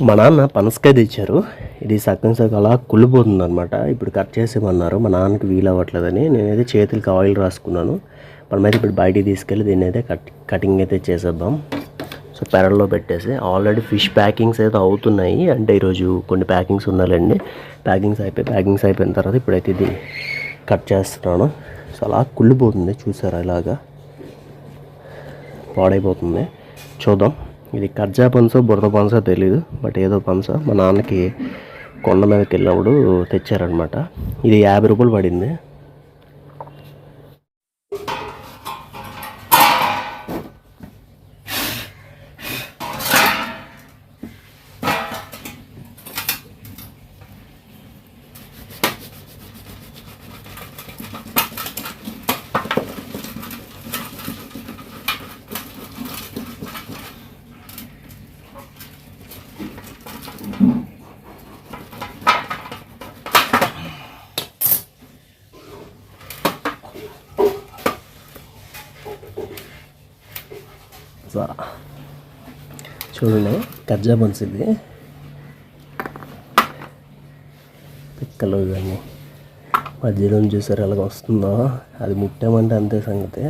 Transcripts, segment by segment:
మా నాన్న పనసకాయ తెచ్చారు. ఇది సగం సగం అలా కుళ్ళిపోతుంది అనమాట ఇప్పుడు కట్ చేసేమన్నారు మా నాన్నకి వీలు అవ్వట్లేదని నేనైతే చేతులకి ఆయిల్ రాసుకున్నాను. మనమైతే ఇప్పుడు బయటికి తీసుకెళ్ళి దీన్ని అయితే కట్ కటింగ్ అయితే చేసేద్దాం. సో పెరల్లో పెట్టేసి ఆల్రెడీ ఫిష్ ప్యాకింగ్స్ అయితే అవుతున్నాయి. అంటే ఈరోజు కొన్ని ప్యాకింగ్స్ ఉన్నాయండి. ప్యాకింగ్స్ అయిపోయి ప్యాకింగ్స్ అయిపోయిన తర్వాత ఇప్పుడైతే ఇది కట్ చేస్తున్నాను. సో అలా కుళ్ళిపోతుంది. చూసారా ఇలాగా? పాడైపోతుంది. చూద్దాం. ఇది కజ్జా పనసో బురద పనసో తెలియదు బట్ ఏదో పనస మా నాన్నకి కొండ మీదకి వెళ్ళినప్పుడు తెచ్చారనమాట ఇది యాభై రూపాయలు పడింది. చూడండి కజ్జా పనస ఇది పిక్కలు ఇవన్నీ మధ్యలో చూసారు ఎలాగ వస్తుందో అది ముట్టామంటే అంతే సంగతి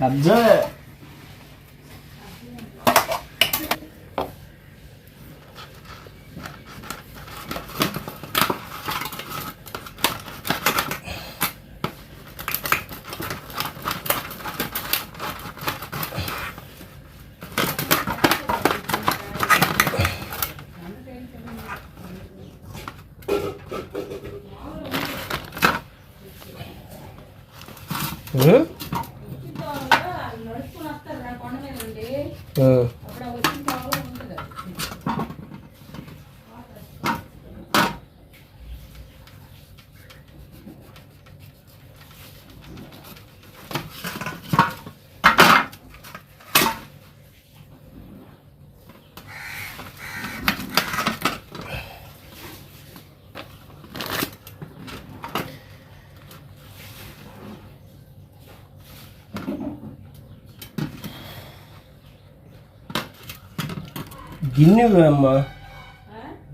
감자. 왜? the గిన్నె అమ్మా.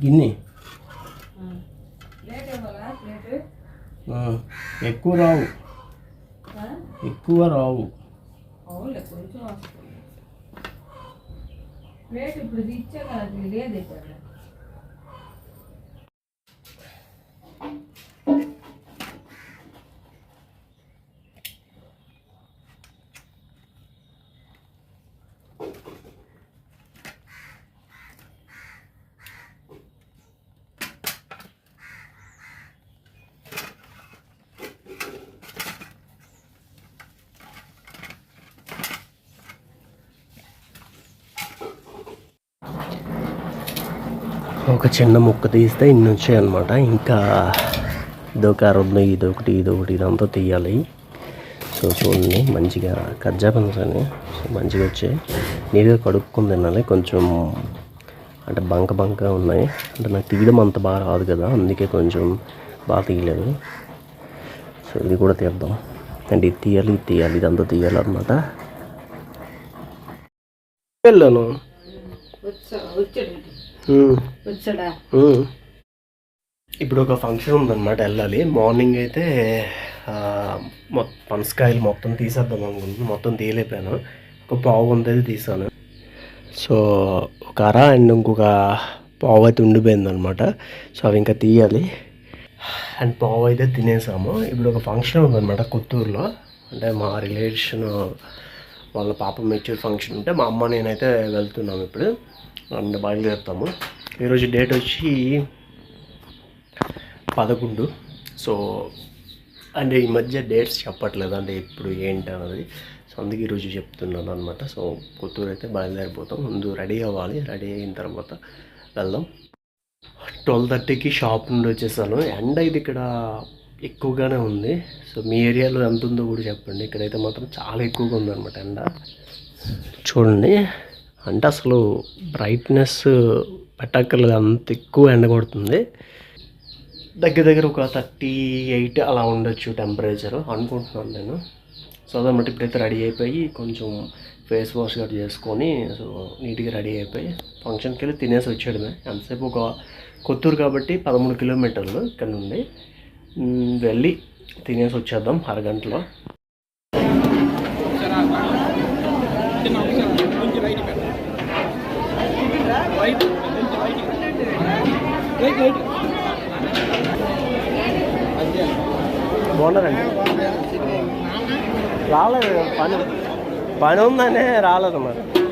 గిన్నె. ఎక్కువ రావు. ఎక్కువ రావు. ఇప్పుడు ఒక చిన్న ముక్క తీస్తే ఇన్ని వచ్చాయి అనమాట ఇంకా ఇదొక అరవై ఇదొకటి ఇదొకటి ఇదంతా తీయాలి. సో చూడండి మంచిగా కజ్జా పనసని సో మంచిగా వచ్చాయి. నీట్గా కడుక్కుని తినాలి. కొంచెం అంటే బంక బంక ఉన్నాయి. అంటే నాకు తీయడం అంత బాగా రాదు కదా అందుకే కొంచెం బాగా తీయలేదు. సో ఇది కూడా తీద్దాం. అంటే ఇది తీయాలి ఇది తీయాలి ఇదంతా తీయాలి అనమాట వెళ్ళాను. వచ్చాడు. ఇప్పుడు ఒక ఫంక్షన్ ఉందన్నమాట వెళ్ళాలి. మార్నింగ్ అయితే పనసకాయలు మొత్తం తీసేద్దాం అనుకుంటున్నాను మొత్తం తీయలేకపోయాను ఒక పావు వందది తీసాను. సో ఒక అర అండ్ ఇంకొక పావు అయితే ఉండిపోయింది అనమాట సో అవి ఇంకా తీయాలి. అండ్ పావు అయితే తినేసాము. ఇప్పుడు ఒక ఫంక్షన్ ఉందన్నమాట కొత్తూరులో. అంటే మా రిలేషన్ వాళ్ళ పాప మెచ్యూర్ ఫంక్షన్ ఉంటే మా అమ్మ నేనైతే వెళ్తున్నాము ఇప్పుడు. అండ్ బయలుదేరుతాము. ఈరోజు డేట్ వచ్చి పదకొండు. సో అంటే ఈ మధ్య డేట్స్ చెప్పట్లేదు. అంటే ఇప్పుడు ఏంటి అన్నది. సో అందుకే ఈరోజు చెప్తున్నాను అనమాట సో కొత్తూరు అయితే బయలుదేరిపోతాం. ముందు రెడీ అవ్వాలి. రెడీ అయిన తర్వాత వెళ్దాం. ట్వెల్వ్ థర్టీకి షాప్ నుండి వచ్చేసాను. ఎండ ఇది ఇక్కడ ఎక్కువగానే ఉంది. సో మీ ఏరియాలో ఎంత ఉందో కూడా చెప్పండి. ఇక్కడైతే మాత్రం చాలా ఎక్కువగా ఉందన్నమాట ఎండ. చూడండి. అంటే అసలు బ్రైట్నెస్ పెట్టక్కర్లేదు. అంత ఎక్కువ ఎండ కొడుతుంది. దగ్గర దగ్గర ఒక థర్టీ ఎయిట్ అలా ఉండొచ్చు టెంపరేచర్ అనుకుంటున్నాను నేను. సో అదన్నమాట ఇప్పుడైతే రెడీ అయిపోయి కొంచెం ఫేస్ వాష్ గట్ చేసుకొని సో నీట్గా రెడీ అయిపోయి ఫంక్షన్కి వెళ్ళి తినేసి వచ్చేయడమే. ఎంతసేపు? ఒక కొత్తూరు కాబట్టి పదమూడు కిలోమీటర్లు ఇక్కడ నుండి. వెళ్ళి తినేసి వచ్చేద్దాం అరగంటలో. బాగున్నారండి? రాలేదు పని పని ఉందనే రాలేదు మరి.